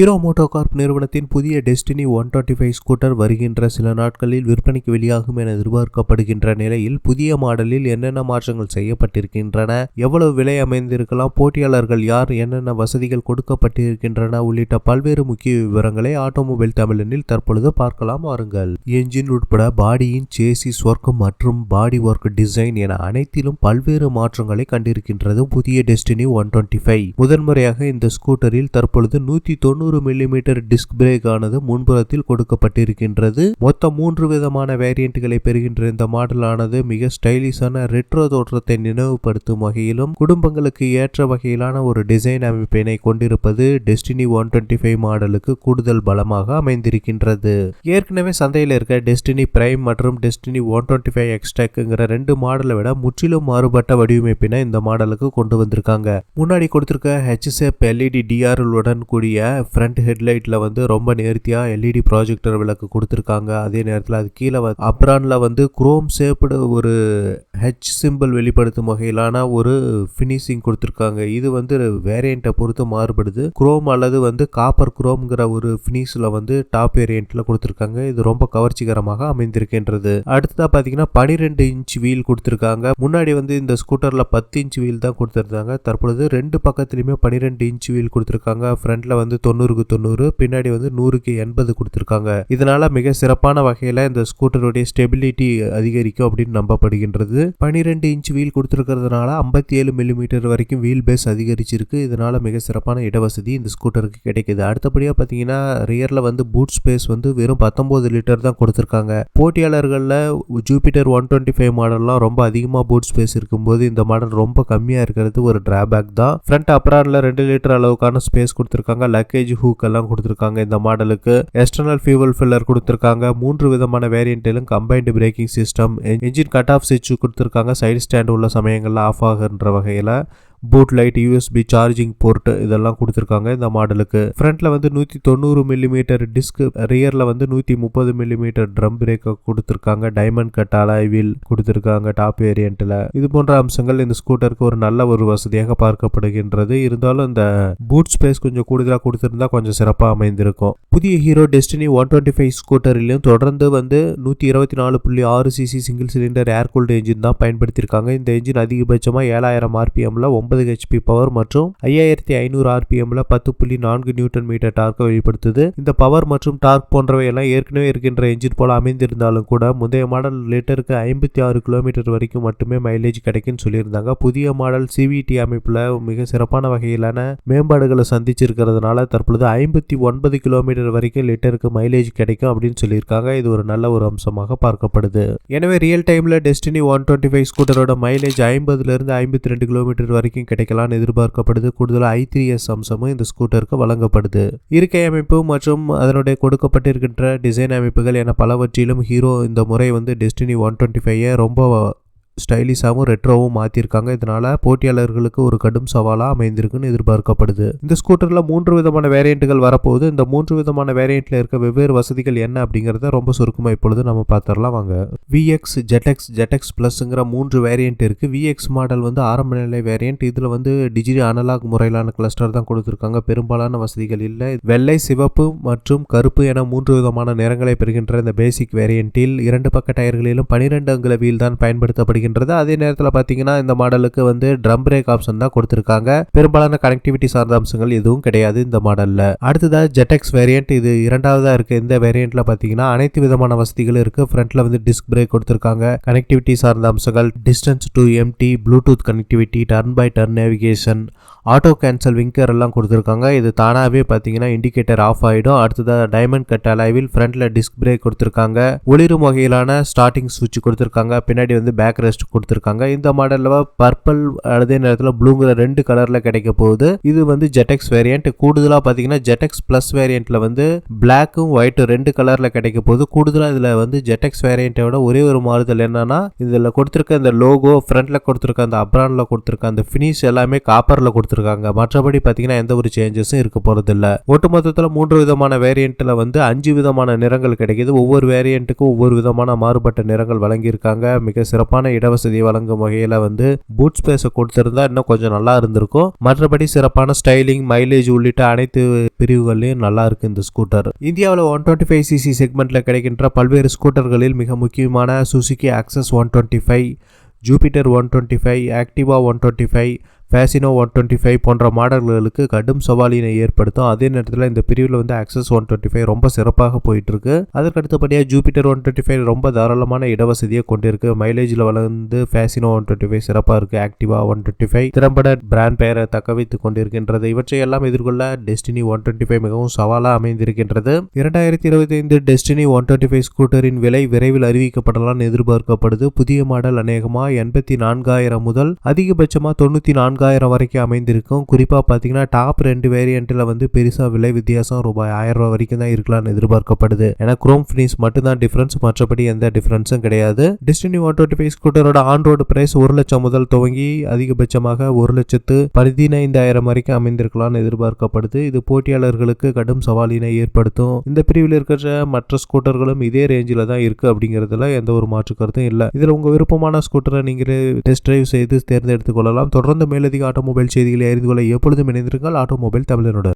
Hero MotoCorp நிறுவனத்தின் புதிய Destini one twenty five scooter வருகின்ற சில நாட்களில் விற்பனைக்கு வெளியாகும் என எதிர்பார்க்கப்படுகின்ற நிலையில் புதிய மாடலில் என்னென்ன மாற்றங்கள் செய்யப்பட்டிருக்கின்றன எவ்வளவு விலை அமைந்திருக்கலாம் போட்டியாளர்கள் யார் என்னென்ன வசதிகள் கொடுக்கப்பட்டிருக்கின்றன உள்ளிட்ட பல்வேறு முக்கிய விவரங்களை ஆட்டோமொபைல் தமிழனில் தற்பொழுது பார்க்கலாம். வாருங்கள். என்ஜின் உட்பட பாடியின் சேசிஸ் ஒர்க் மற்றும் பாடி ஒர்க் டிசைன் என அனைத்திலும் பல்வேறு மாற்றங்களை கண்டிருக்கின்றது புதிய டெஸ்டினி ஒன் டுவெண்ட்டி ஃபைவ். முதன்முறையாக இந்த ஸ்கூட்டரில் தற்பொழுது நூற்றி தொண்ணூறு மில்லிமீட்டர் டிஸ்க் பிரேக் ஆனது முன்புறத்தில் கொடுக்கப்பட்டிருக்கின்றது. மொத்தம் மூன்று விதமான வேரியண்ட்களை பெறுகின்ற இந்த மாடலானது மிக ஸ்டைலிஷான ரெட்ரோ தோற்றத்தை நினைவுபடுத்தும் வகையிலும் குடும்பங்களுக்கு ஏற்ற வகையிலான ஒரு டிசைன் அமைப்பினை கொண்டிருப்பது டெஸ்டினி ஒன் டுவெண்ட்டி ஃபைவ் மாடலுக்கு கூடுதல் பலமாக அமைந்திருக்கின்றது. ஏற்கனவே சந்தையில் இருக்க டெஸ்டினி பிரைம் மற்றும் டெஸ்டினி ஒன் டுவெண்ட்டி ஃபைவ் எக்ஸ்டெக்ங்கிற ரெண்டு மாடலை விட முற்றிலும் மாறுபட்ட வடிவமைப்பினை இந்த மாடலுக்கு கொண்டு வந்திருக்காங்க. முன்னாடி கொடுத்திருக்க ஹெச்எஸ்எப் எல்இடி டிஆர்எலுடன் கூடிய ஃப்ரண்ட் ஹெட்லைட்டில் வந்து ரொம்ப நேர்த்தியாக எல்இடி ப்ராஜெக்டர் விளக்கு கொடுத்துருக்காங்க. அதே நேரத்தில் அது கீழே அப்ரானில் வந்து குரோம் ஷேப்டு ஒரு ஹெச் சிம்பிள் வெளிப்படுத்தும் வகையிலான ஒரு ஃபினிஷிங் கொடுத்துருக்காங்க. இது வந்து வேரியண்ட்டை பொறுத்து மாறுபடுது. குரோம் அல்லது வந்து காப்பர் குரோம்ங்கிற ஒரு ஃபினிஷில் வந்து டாப் வேரியண்ட்டில் கொடுத்துருக்காங்க. இது ரொம்ப கவர்ச்சிகரமாக அமைந்திருக்கின்றது. அடுத்ததாக பார்த்தீங்கன்னா பனிரெண்டு இன்ச் வீல் கொடுத்துருக்காங்க. முன்னாடி வந்து இந்த ஸ்கூட்டரில் பத்து இன்ச் வீல் தான் கொடுத்துருந்தாங்க. தற்பொழுது ரெண்டு பக்கத்துலையுமே பன்னிரெண்டு இன்ச் வீல் கொடுத்துருக்காங்க. ஃப்ரண்ட்டில் வந்து தொண்ணூறு தொண்ணூறுக்கு தொண்ணூறு பின்னாடி வந்து நூறுக்கு எண்பது கொடுத்துருக்காங்க. இதனால மிக சிறப்பான வகையில் இந்த ஸ்கூட்டருடைய ஸ்டெபிலிட்டி அதிகரிக்கும் அப்படின்னு நம்பப்படுகின்றது. பனிரெண்டு இன்ச் வீல் கொடுத்துருக்கிறதுனால ஐம்பத்தி ஏழு மில்லிமீட்டர் வரைக்கும் வீல் பேஸ் அதிகரிச்சிருக்கு. இதனால மிக சிறப்பான இடவசதி இந்த ஸ்கூட்டருக்கு கிடைக்குது. அடுத்தபடியாக பார்த்தீங்கன்னா ரியரில் வந்து பூட் ஸ்பேஸ் வந்து வெறும் பத்தொம்போது லிட்டர் தான் கொடுத்துருக்காங்க. போட்டியாளர்களில் ஜூபிட்டர் ஒன் டுவெண்ட்டி ஃபைவ் மாடல்லாம் ரொம்ப அதிகமாக பூட் ஸ்பேஸ் இருக்கும்போது இந்த மாடல் ரொம்ப கம்மியாக இருக்கிறது ஒரு டிராபேக் தான். ஃப்ரண்ட் அப்ரானில் ரெண்டு லிட்டர் அளவுக்கான ஸ்பேஸ் கொடுத்துருக்காங்க. லக்கேஜ் ஹூக் எல்லாம் கொடுத்துருக்காங்க இந்த மாடலுக்கு. எக்ஸ்டர்னல் ஃபியூவல் ஃபில்லர் கொடுத்துருக்காங்க. மூன்று விதமான வேரியண்ட்டிலும் combined braking system engine cut off சுவிட்ச் கொடுத்துருக்காங்க. சைடு ஸ்டாண்ட் உள்ள சமயங்களில் ஆஃப் ஆகுன்ற வகையில். Boot light USB charging port இதெல்லாம் கொடுத்துருக்காங்க. இந்த மாடலுக்கு ஃப்ரண்ட்ல வந்து நூற்றி தொண்ணூறு மில்லிமீட்டர் டிஸ்க் ரியரில் வந்து நூற்றி முப்பது மில்லிமீட்டர் ட்ரம் பிரேக் கொடுத்துருக்காங்க. டைமண்ட் கட் அலாய் வீல் கொடுத்துருக்காங்க டாப் வேரியண்ட்டில் இது போன்ற அம்சங்கள் இந்த ஸ்கூட்டருக்கு ஒரு நல்ல ஒரு வசதியாக பார்க்கப்படுகின்றது. இருந்தாலும் இந்த பூட் ஸ்பேஸ் கொஞ்சம் கூடுதலாக கொடுத்துருந்தா கொஞ்சம் சிறப்பாக அமைந்திருக்கும். புதிய Hero Destini one twenty five ஸ்கூட்டரிலும் தொடர்ந்து வந்து நூற்றி இருபத்தி நாலு புள்ளி ஆறு CC single cylinder air cooled engine தான் பயன்படுத்தியிருக்காங்க. இந்த என்ஜின் அதிகபட்சமாக ஏழாயிரம் ஆர்பிஎம்ல ஒன்பது ஐம்பது ஹெச்பி பவர் மற்றும் ஐயாயிரத்தி ஐநூறு ஆர்பிஎம்ல பத்து புள்ளி நான்கு நியூட்டன் மீட்டர் டார்க்கை வெளிப்படுத்துது. இந்த பவர் மற்றும் டார்க் போன்றவை எல்லாம் ஏற்கனவே இருக்கின்ற என்ஜின் போல அமைந்திருந்தாலும் கூட முந்தைய மாடல் லிட்டருக்கு ஐம்பத்தி ஆறு கிலோமீட்டர் வரைக்கும் மட்டுமே மைலேஜ் கிடைக்கும்னு சொல்லியிருந்தாங்க. புதிய மாடல் சிவிடி அமைப்பில் மிக சிறப்பான வகையிலான மேம்பாடுகளை சந்திச்சிருக்கிறதுனால தற்பொழுது ஐம்பத்தி ஒன்பது கிலோமீட்டர் வரைக்கும் லிட்டருக்கு மைலேஜ் கிடைக்கும் அப்படின்னு சொல்லியிருக்காங்க. இது ஒரு நல்ல ஒரு அம்சமாக பார்க்கப்படுது. எனவே ரியல் டைமில் டெஸ்டினி ஒன் டுவெண்ட்டி ஃபைவ் ஸ்கூட்டரோட மைலேஜ் ஐம்பதுலேருந்து ஐம்பத்தி ரெண்டு கிலோமீட்டர் வரைக்கும் கிடைக்கலாம்னு எதிர்பார்க்கப்படுது. கூடுதலாக ஐ த்ரீ எஸ் அம்சமும் இந்த ஸ்கூட்டருக்கு வழங்கப்படுது. இருக்கை அமைப்பு மற்றும் அதனுடைய கொடுக்கப்பட்டிருக்கின்ற டிசைன் அமைப்புகள் என பலவற்றிலும் ஹீரோ இந்த முறை வந்து டெஸ்டினி ஒன் டுவெண்ட்டி ஃபைவ் ரொம்ப ஸ்டைலிஷாகவும் ரெட்ரோவும் மாற்றிருக்காங்க இதனால் போட்டியாளர்களுக்கு ஒரு கடும் சவாலாக அமைந்திருக்குன்னு எதிர்பார்க்கப்படுது. இந்த ஸ்கூட்டரில் மூன்று விதமான வேரியண்ட்டுகள் வரப்போகுது. இந்த மூன்று விதமான வேரியண்ட்டில் இருக்க வெவ்வேறு வசதிகள் என்ன அப்படிங்கிறத ரொம்ப சுருக்கமாக இப்பொழுது நம்ம பார்த்துடலாம் வாங்க. விஎக்ஸ் ஜெட்எக்ஸ் ஜெட்எக்ஸ் ப்ளஸ்ங்கிற மூன்று வேரியண்ட் இருக்குது விஎக்ஸ் மாடல் வந்து ஆரம்ப நிலை வேரியண்ட் இதில் வந்து டிஜிட்டல் அனலாக் முறையிலான கிளஸ்டர் தான் கொடுத்துருக்காங்க. பெரும்பாலான வசதிகள் இல்லை. வெள்ளை சிவப்பு மற்றும் கருப்பு என மூன்று விதமான நிறங்களை பெறுகின்ற இந்த பேசிக் வேரியண்ட்டில் இரண்டு பக்க டயர்களிலும் பனிரெண்டு அங்குல வீல் தான் பயன்படுத்தப்படுகிறது. இருக்கின்றது அதே நேரத்தில் பார்த்தீங்கன்னா இந்த மாடலுக்கு வந்து ட்ரம் பிரேக் ஆப்ஷன் தான் கொடுத்துருக்காங்க. பெரும்பாலான கனெக்டிவிட்டி சார்ந்த அம்சங்கள் எதுவும் கிடையாது இந்த மாடலில். அடுத்ததாக ஜெட்டெக்ஸ் வேரியண்ட் இது இரண்டாவதாக இருக்குது இந்த வேரியண்ட்டில் பார்த்தீங்கன்னா அனைத்து விதமான வசதிகளும் இருக்குது ஃப்ரண்ட்டில் வந்து டிஸ்க் பிரேக் கொடுத்துருக்காங்க. கனெக்டிவிட்டி சார்ந்த அம்சங்கள் distance to empty Bluetooth connectivity turn by turn navigation auto cancel winker எல்லாம் கொடுத்துருக்காங்க. இது தானாகவே பார்த்தீங்கன்னா இண்டிகேட்டர் ஆஃப் ஆகிடும் அடுத்ததாக டைமண்ட் கட் அலைவில் ஃப்ரண்ட்டில் டிஸ்க் பிரேக் கொடுத்துருக்காங்க. ஒளிரும் வகையிலான ஸ்டார்டிங் சுவிட்ச் கொடுத்துருக்காங்க. பின்னாடி வந்து பேக் ரெஸ்ட் கொடுத்துருக்காங்க. இந்த மாடலில் பர்பிள் அதே நேரத்தில் ப்ளூங்கிற ரெண்டு கலரில் கிடைக்க போகுது. இது வந்து ஜெட்டெக்ஸ் வேரியண்ட் கூடுதலாக பார்த்தீங்கன்னா ஜெட்டெக்ஸ் ப்ளஸ் வேரியண்ட்டில் வந்து பிளாக்கும் ஒயிட்டும் ரெண்டு கலரில் கிடைக்க போகுது. கூடுதலாக இதில் வந்து ஜெட்டெக்ஸ் வேரியண்ட்டை விட ஒரே ஒரு மாறுதல் என்னன்னா இதில் கொடுத்துருக்க இந்த லோகோ ஃப்ரண்ட்டில் கொடுத்துருக்க அந்த அப்ரானில் கொடுத்துருக்க அந்த ஃபினிஷ் எல்லாமே காப்பரில் கொடுத்துருக்காங்க. மற்றபடி பார்த்தீங்கன்னா எந்த ஒரு சேஞ்சஸும் இருக்க போகிறது இல்லை ஒட்டுமொத்தத்தில் மூன்று விதமான வேரியண்ட்டில் வந்து அஞ்சு விதமான நிறங்கள் கிடைக்கிது. ஒவ்வொரு வேரியண்ட்டுக்கும் ஒவ்வொரு விதமான மாறுபட்ட நிறங்கள் வழங்கியிருக்காங்க. மிக சிறப்பான இடவசதி வழங்கும் வகையில் வந்து பூட் ஸ்பேஸை கொடுத்துருந்தா இன்னும் கொஞ்சம் நல்லா இருந்திருக்கும். மற்றபடி சிறப்பான ஸ்டைலிங் மைலேஜ் உள்ளிட்ட அனைத்து பிரிவுகள்லையும் நல்லா இருக்கு இந்த ஸ்கூட்டர் இந்தியாவில் ஒன் டுவெண்ட்டி ஃபைவ் சிசி செக்மெண்ட்டில் கிடைக்கின்ற பல்வேறு ஸ்கூட்டர்களில் மிக முக்கியமான Suzuki Access one twenty five Jupiter one twenty five Activa one twenty five Fascino one twenty five போன்ற மாடல்களுக்கு கடும் சவாலினை ஏற்படுத்தும். அதே நேரத்தில் இந்த பிரிவில் வந்து ஆக்சஸ் ஒன் டுவெண்ட்டி ஃபைவ் ரொம்ப சிறப்பாக போயிட்டு இருக்கு அதற்கு அடுத்தபடியாக ஜூபிட்டர் ஒன் டுவெண்ட்டி ஃபைவ் ரொம்ப தாராளமான இடவசதியை கொண்டிருக்கு. மைலேஜில் வளர்ந்து ஃபேசினோ ஒன் டுவெண்ட்டி ஃபைவ் சிறப்பாக இருக்கு. ஆக்டிவா ஒன் டுவெண்ட்டி ஃபைவ் திறம்பட பிராண்ட் பெயரை தக்க வைத்துக் கொண்டிருக்கின்றது. இவற்றையெல்லாம் எதிர்கொள்ள டெஸ்டினி ஒன் டுவெண்ட்டி ஃபைவ் மிகவும் சவாலாக அமைந்திருக்கின்றது. இரண்டாயிரத்தி இருபத்தி ஐந்து டெஸ்டினி ஒன் டுவெண்ட்டி ஃபைவ் ஸ்கூட்டரின் விலை விரைவில் அறிவிக்கப்படலாம் எதிர்பார்க்கப்படுது. புதிய மாடல் அநேகமாக எண்பத்தி நான்காயிரம் முதல் அதிகபட்சமாக தொண்ணூற்றி நான்கு நான்காயிரம் வரைக்கும் அமைந்திருக்கும். குறிப்பாக பார்த்தீங்கன்னா டாப் ரெண்டு வேரியண்ட்டில் வந்து பெருசாக விலை வித்தியாசம் ரூபாய் ஆயிரம் ரூபாய் வரைக்கும் தான் இருக்கலாம்னு எதிர்பார்க்கப்படுது. ஏன்னா குரோம் ஃபினிஷ் மட்டும் தான் டிஃபரன்ஸ் மற்றபடி எந்த டிஃப்ரென்ஸும் கிடையாது. டிஸ்டினி ஒன் டுவெண்ட்டி ஃபைவ் ஸ்கூட்டரோட ஆன் ரோடு பிரைஸ் ஒரு லட்சம் முதல் துவங்கி அதிகபட்சமாக ஒரு லட்சத்து பதினைந்தாயிரம் வரைக்கும் அமைந்திருக்கலாம்னு எதிர்பார்க்கப்படுது. இது போட்டியாளர்களுக்கு கடும் சவாலினை ஏற்படுத்தும். இந்த பிரிவில் இருக்கிற மற்ற ஸ்கூட்டர்களும் இதே ரேஞ்சில் தான் இருக்கு அப்படிங்கிறதுல எந்த ஒரு மாற்று கருத்தும் இல்லை. இதில் உங்கள் விருப்பமான ஸ்கூட்டரை நீங்களே டெஸ்ட் டிரைவ் செய்து தேர்ந்தெடுத்துக் கொள்ளலாம். தொடர்ந்து மேலே மேலதிக ஆட்டோமொபைல் செய்திகளை அறிந்து கொள்ள எப்பொழுதும் இணைந்திருங்கள். ஆட்டோமொபைல் தமிழனுடன்.